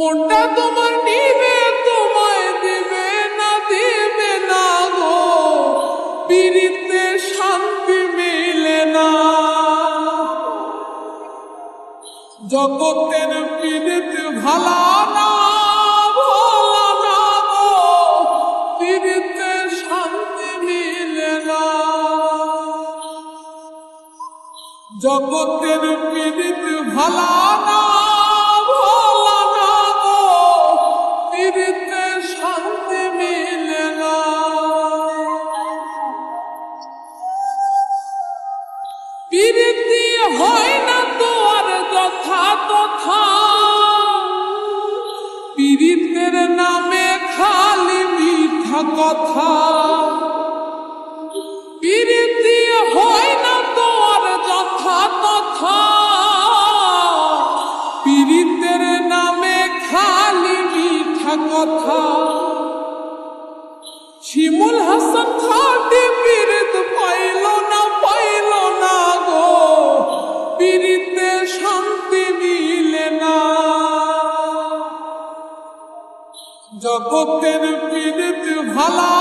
মনটা তোমার নিবে, তোমায় দিবে না দিবে না গো। শান্তি মিলে না। জগতের পীড়িত ভালা শান্তি না। জগতের পীড়িত ভালা না কথা। পীড়িতি হয় না তো আর যথা তথা। পীড়িতের নামে খালি মিঠা কথা। শিমুল হাসান খাটি পীড়িত পাইল না পাইল না গো। পীড়িতে শান্তি মিলে না। জগতের পীড়িত ভালা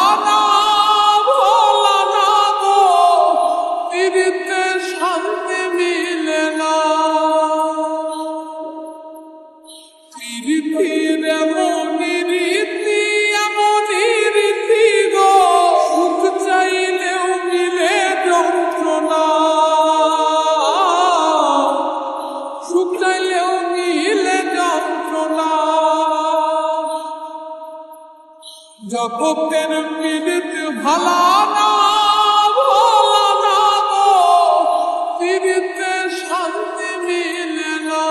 জগতের পীড়িত ভালো না, ভালা না শান্তি মিলে না।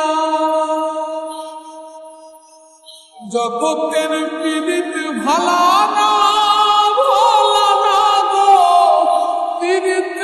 জগতের পীড়িত ভালা না না গো। পীড়িত